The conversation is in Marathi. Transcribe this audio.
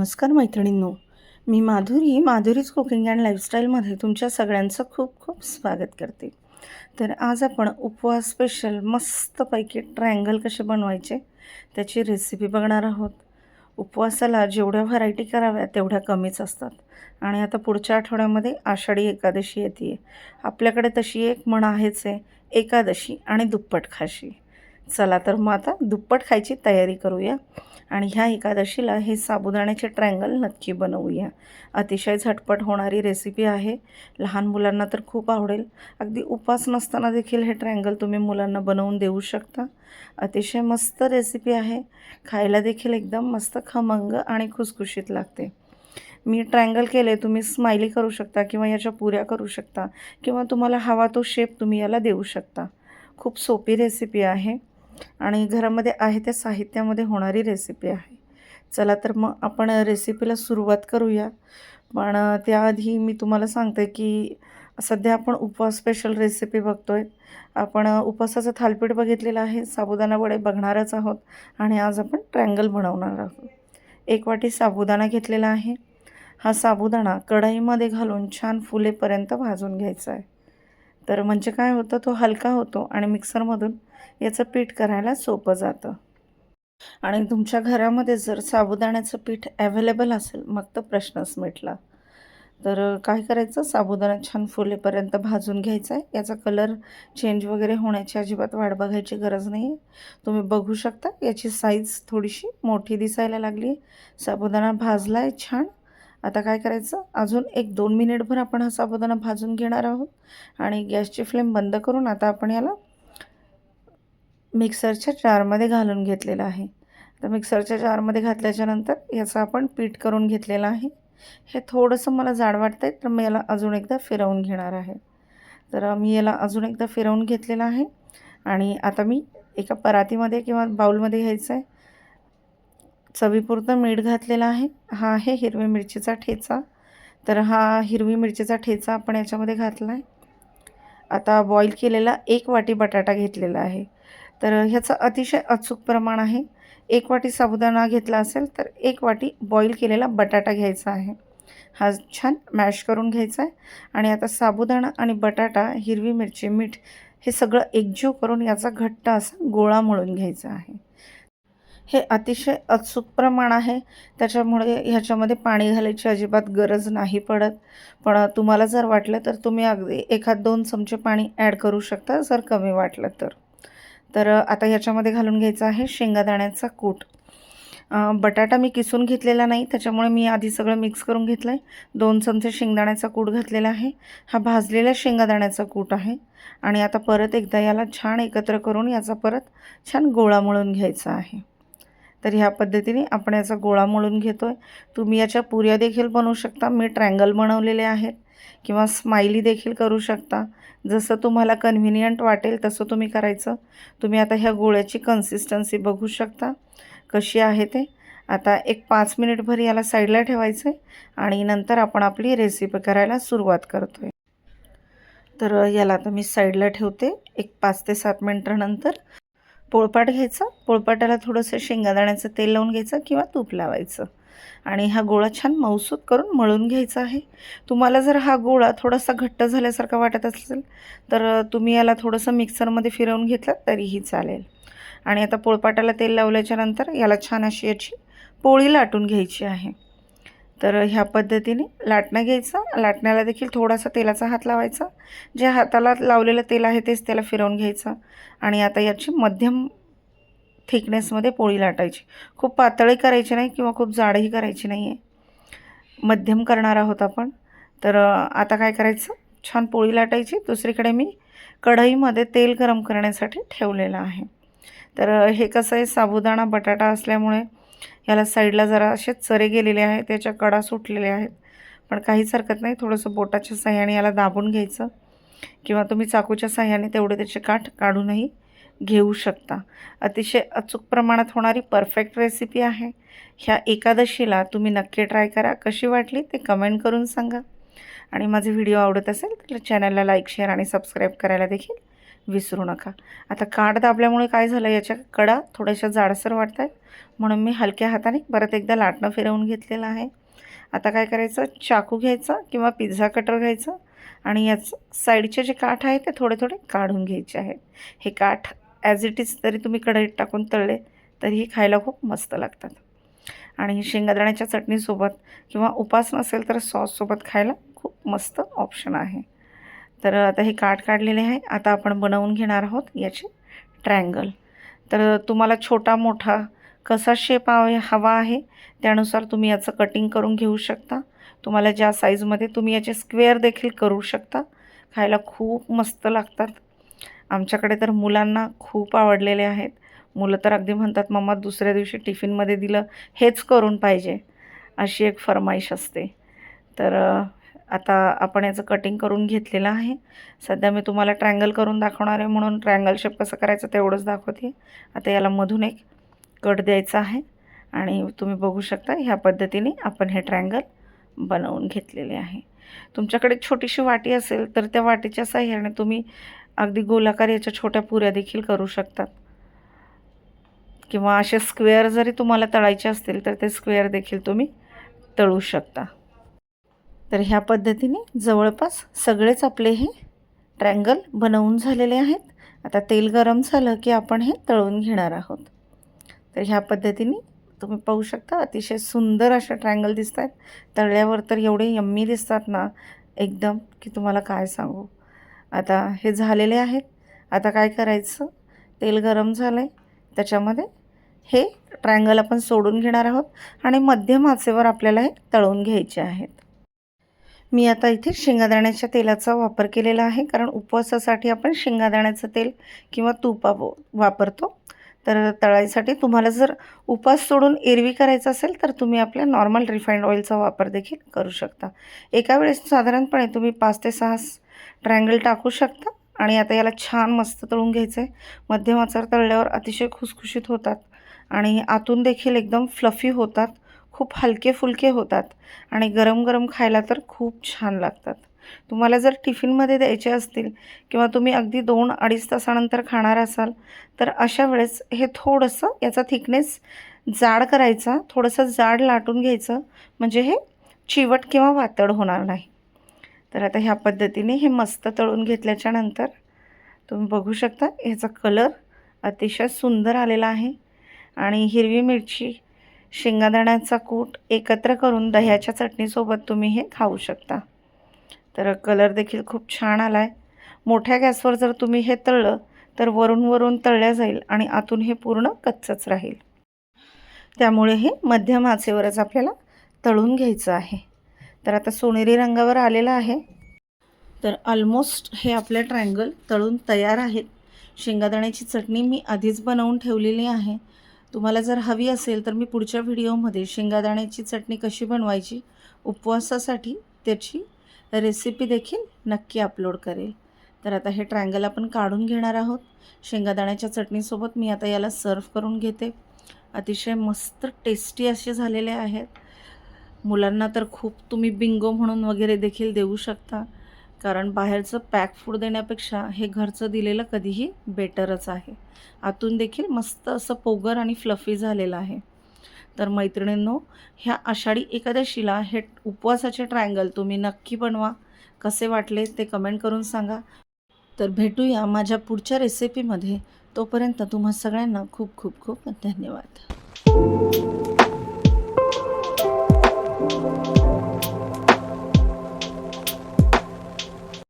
नमस्कार मैत्रिणींनो. मी माधुरी माधुरीज कुकिंग अँड लाईफस्टाईलमध्ये तुमच्या सगळ्यांचं खूप खूप स्वागत करते. तर आज आपण उपवास स्पेशल मस्तपैकी ट्रायंगल कसे बनवायचे त्याची रेसिपी बघणार आहोत. उपवासाला जेवढ्या व्हरायटी कराव्या तेवढ्या कमीच असतात. आणि आता पुढच्या आठवड्यामध्ये आषाढी एकादशी येते आपल्याकडे तशी एक म्हण आहेच आहे एकादशी आणि दुप्पट खाशी. चला तर मग आता दुप्पट खायची तयारी करूया. आणि ह्या एकादशीला हे साबुदाण्याचे ट्रँगल नक्की बनवूया. अतिशय झटपट होणारी रेसिपी आहे. लहान मुलांना तर खूप आवडेल. अगदी उपास नसताना देखील हे ट्रँगल तुम्ही मुलांना बनवून देऊ शकता. अतिशय मस्त रेसिपी आहे. खायला देखील एकदम मस्त खमंग आणि खुसखुशीत लागते. मी ट्रँगल केले तुम्ही स्माइली करू शकता किंवा याच्या पुऱ्या करू शकता किंवा तुम्हाला हवा तो शेप तुम्ही याला देऊ शकता. खूप सोपी रेसिपी आहे. आणि घरामध्ये आहे त्या साहित्यामध्ये होणारी रेसिपी आहे. चला तर मग आपण रेसिपीला सुरुवात करूया. पण त्याआधी मी तुम्हाला सांगते की सध्या आपण उपवास स्पेशल रेसिपी बघतो आहे आपण उपवासाचं थालपीठ बघितलेलं आहे साबुदाणा वडे बघणारच आहोत आणि आज आपण ट्रँगल बनवणार आहोत. एक वाटी साबुदाणा घेतलेला आहे. हा साबुदाणा कढईमध्ये घालून छान फुलेपर्यंत भाजून घ्यायचा आहे. तर म्हणजे काय होतं तो हलका होतो आणि मिक्सरमधून याचं पीठ करायला सोपं जातं. आणि तुमच्या घरामध्ये जर साबुदाण्याचं पीठ ॲव्हेलेबल असेल मग तर प्रश्नच मिटला. तर काय करायचं? साबुदाणा छान फुलेपर्यंत भाजून घ्यायचा आहे. याचा कलर चेंज वगैरे होण्याची अजिबात वाट बघायची गरज नाही आहे तुम्ही बघू शकता याची साईज थोडीशी मोठी दिसायला लागली साबुदाणा भाजला आहे छान. आता काय करायचं? अजून एक दोन मिनिटभर आपण हा साबुदाणा भाजून घेणार आहोत. आणि गॅसची फ्लेम बंद करून आता आपण याला मिक्सरच्या जारमध्ये घालून घेतलेलं आहे. तर मिक्सरच्या जारमध्ये घातल्याच्यानंतर याचं आपण पीठ करून घेतलेलं आहे. हे थोडंसं मला जाड वाटतं आहे तर मी याला अजून एकदा फिरवून घेणार आहे. तर मी याला अजून एकदा फिरवून घेतलेलं आहे. आणि आता मी एका परातीमध्ये किंवा बाऊलमध्ये घ्यायचं आहे चवीपुरतं मीठ घातलेलं आहे. हा आहे हिरवी मिरचीचा ठेचा. तर हा हिरवी मिरचीचा ठेचा आपण याच्यामध्ये घातला आहे आता बॉईल केलेला एक वाटी बटाटा घेतलेला आहे. तर ह्याचं अतिशय अचूक प्रमाण आहे. एक वाटी साबुदाणा घेतला असेल तर एक वाटी बॉईल केलेला बटाटा घ्यायचा आहे. हा छान मॅश करून घ्यायचा आहे. आणि आता साबुदाणा आणि बटाटा हिरवी मिरची मीठ हे सगळं एकजीव करून याचा घट्ट असा गोळा मळून घ्यायचा आहे. हे अतिशय अचूक प्रमाण आहे. त्याच्यामुळे ह्याच्यामध्ये पाणी घालायची अजिबात गरज नाही पडत. पण तुम्हाला जर वाटलं तर तुम्ही अगदी एखाद दोन चमचे पाणी ॲड करू शकता. जर कमी वाटलं तर. तर आता ह्याच्यामध्ये घालून घ्यायचं आहे शेंगादाण्याचा कूट. बटाटा मी किसून घेतलेला नाही त्याच्यामुळे मी आधी सगळं मिक्स करून घेतलं आहे दोन चमचे शेंगदाण्याचा कूट घातलेला आहे. हा भाजलेल्या शेंगादाण्याचा कूट आहे. आणि आता परत एकदा याला छान एकत्र करून याचा परत छान गोळा मळून घ्यायचा आहे. तर ह्या पद्धतीने आपण याचा गोळा मळून घेतो आहे तुम्ही याच्या पुऱ्या देखील बनवू शकता. मी ट्रँगल बनवलेले आहेत. किंवा स्माइली देखील करू शकता. जसं तुम्हाला कन्व्हिनियंट वाटेल तसं तुम्ही करायचं. तुम्ही आता ह्या गोळ्याची कन्सिस्टन्सी बघू शकता. कशी आहे ते. आता एक पाच मिनिटभर याला साईडला ठेवायचं आहे आणि नंतर आपण आपली रेसिपी करायला सुरुवात करतो आहे तर याला आता मी साईडला ठेवते. एक पाच ते सात मिनटानंतर पोळपाट घ्यायचा. पोळपाटाला थोडंसं शेंगादाण्याचं तेल लावून घ्यायचं किंवा तूप लावायचं. आणि हा गोळा छान मौसूद करून मळून घ्यायचा आहे. तुम्हाला जर हा गोळा थोडासा घट्ट झाल्यासारखा वाटत असेल तर तुम्ही याला थोडंसं मिक्सरमध्ये फिरवून घेतला तरीही चालेल. आणि आता पोळपाटाला तेल लावल्याच्या नंतर याला छान अशी याची पोळी लाटून घ्यायची आहे. तर ह्या पद्धतीने लाटणं घ्यायचं. लाटण्याला देखील थोडासा तेलाचा हात लावायचा. जे हाताला लावलेलं तेल आहे तेच त्याला फिरवून घ्यायचं. आणि आता याची मध्यम थिकनेसमध्ये पोळी लाटायची. खूप पातळी करायची नाही किंवा खूप जाडही करायची नाही आहे मध्यम करणार आहोत आपण. तर आता काय करायचं? छान पोळी लाटायची. दुसरीकडे मी कढईमध्ये तेल गरम करण्यासाठी ठेवलेलं आहे. तर हे कसं आहे? साबुदाणा बटाटा असल्यामुळे याला साईडला जरा असे चरे गेलेले आहेत. त्याच्या कडा सुटलेल्या आहेत. पण काहीच हरकत नाही. थोडंसं बोटाच्या साह्याने याला दाबून घ्यायचं. किंवा तुम्ही चाकूच्या साह्याने तेवढे त्याचे काठ काढूनही घेऊ शकता. अतिशय अचूक प्रमाणात होणारी परफेक्ट रेसिपी आहे. ह्या एकादशीला तुम्ही नक्की ट्राय करा. कशी वाटली ते कमेंट करून सांगा. आणि माझे व्हिडिओ आवडत असेल तर चॅनलला लाईक शेअर आणि सबस्क्राईब करायला देखील विसरू नका. आता काठ दाबल्यामुळे काय झालं? याच्या कडा थोड्याशा जाडसर वाटत आहेत म्हणून मी हलक्या हाताने परत एकदा लाटणं फिरवून घेतलेलं आहे. आता काय करायचं? चाकू घ्यायचा किंवा पिझ्झा कटर घ्यायचं आणि याचं साईडचे जे काठ आहे ते थोडे थोडे काढून घ्यायचे आहेत. हे काठ ॲज इट इज तरी तुम्ही कढईत टाकून तळले तरीही खायला खूप मस्त लागतात. आणि शेंगादाण्याच्या चटणीसोबत किंवा उपास नसेल तर सॉससोबत खायला खूप मस्त ऑप्शन आहे. तर आता हे काठ काढलेले आहे. आता आपण बनवून घेणार आहोत याचे ट्रँगल तर तुम्हाला छोटा मोठा कसा शेप हवा आहे त्यानुसार तुम्ही याचं कटिंग करून घेऊ शकता. तुम्हाला ज्या साईजमध्ये तुम्ही याचे स्क्वेअर देखील करू शकता. खायला खूप मस्त लागतात. आमच्याकडे तर मुलांना खूप आवडलेले आहेत. मुलं तर अगदी म्हणतात मम्मा दुसऱ्या दिवशी टिफिनमध्ये दिलं हेच करून पाहिजे. अशी एक फरमाईश असते. तर आता आपण याचं कटिंग करून घेतलेलं आहे. सध्या मी तुम्हाला ट्रँगल करून दाखवणार आहे म्हणून ट्रँगल शेप कसं करायचं तेवढंच दाखवते. आता याला मधून एक कट द्यायचा आहे आणि तुम्ही बघू शकता ह्या पद्धतीने आपण हे ट्रँगल बनवून घेतलेले आहे. तुमच्याकडे छोटीशी वाटी असेल तर त्या वाटीच्या साह्याने तुम्ही अगदी गोलाकार याच्या छोट्या पुऱ्या देखील करू शकतात. किंवा असे स्क्वेअर जरी तुम्हाला तळायचे असतील तर ते स्क्वेअर देखील तुम्ही तळू शकता. तर ह्या पद्धतीने जवळपास सगळेच आपले हे ट्रँगल बनवून झालेले आहेत. आता तेल गरम झालं की आपण हे तळून घेणार आहोत. तर ह्या पद्धतीने तुम्ही पाहू शकता अतिशय सुंदर अशा ट्रँगल दिसत आहेत तळल्यावर तर एवढे यम्मी दिसतात ना एकदम की तुम्हाला काय सांगू. आता हे झालेले आहेत. आता काय करायचं? तेल गरम झालं आहे त्याच्यामध्ये हे ट्रँगल आपण सोडून घेणार आहोत आणि मध्यम आचेवर आपल्याला हे तळून घ्यायचे आहेत. मी आता इथे शेंगादाण्याच्या तेलाचा वापर केलेला आहे. कारण उपवासासाठी आपण शेंगादाण्याचं तेल किंवा तूप वापरतो. तर तळायसाठी तुम्हाला जर उपास सोडून एरवी करायचं असेल तर तुम्ही आपल्या नॉर्मल रिफाईंड ऑइलचा वापर देखील करू शकता. एका वेळेस साधारणपणे तुम्ही पाच ते सहा ट्रँगल टाकू शकता. आणि आता याला छान मस्त तळून घ्यायचं आहे मध्यम आचार तळल्यावर अतिशय खुसखुशीत होतात. आणि आतून देखील एकदम फ्लफी होतात. खूप हलके फुलके होतात. आणि गरम गरम खायला तर खूप छान लागतात. तुम्हाला जर टिफिनमध्ये द्यायचे असतील किंवा तुम्ही अगदी दोन अडीच तासानंतर खाणार असाल तर अशा वेळेस हे थोडंसं याचा थिकनेस जाड करायचा. थोडंसं जाड लाटून घ्यायचं. म्हणजे हे चिवट किंवा वातड होणार नाही. तर आता ह्या पद्धतीने हे मस्त तळून घेतल्याच्या नंतर तुम्ही बघू शकता ह्याचा कलर अतिशय सुंदर आलेला आहे. आणि हिरवी मिरची शेंगादाण्याचा कूट एकत्र करून दह्याच्या चटणीसोबत तुम्ही हे खाऊ शकता. तर कलर देखील खूप छान आला आहे मोठ्या गॅसवर जर तुम्ही हे तळलं तर वरून वरून तळल्या जाईल आणि आतून हे पूर्ण कच्चंच राहील. त्यामुळे हे मध्यम आचेवरच आपल्याला तळून घ्यायचं आहे. तर आता सोनेरी रंगावर आलेला आहे. तर ऑलमोस्ट हे आपले ट्रँगल तळून तयार आहेत. शेंगादाण्याची चटणी मी आधीच बनवून ठेवलेली आहे. तुम्हाला जर हवी असेल तर मी पुढच्या व्हिडिओमध्ये शेंगादाण्याची चटणी कशी बनवायची उपवासासाठी त्याची रेसिपी देखील नक्की अपलोड करेल. तर आता हे ट्रँगल आपण काढून घेणार आहोत. शेंगादाण्याच्या चटणीसोबत मी आता याला सर्व करून घेते. अतिशय मस्त टेस्टी असे झालेले आहेत. मुलांना तर खूप तुम्ही बिंगो म्हणून वगैरे देखील देऊ शकता. कारण बाहेरचं पॅक फूड देण्यापेक्षा हे घरचं दिलेलं कधीही बेटरच आहे. आतून देखील मस्त असं पोगर आणि फ्लफी झालेलं आहे. तर मैत्रिणींनो ह्या आषाढी एकादशीला हे उपवासाचे ट्रायंगल तुम्ही नक्की बनवा. कसे वाटले ते कमेंट करून सांगा. तर भेटूया माझ्या पुढच्या रेसिपीमध्ये तोपर्यंत तुम्हा सगळ्यांना खूप खूप खूप धन्यवाद.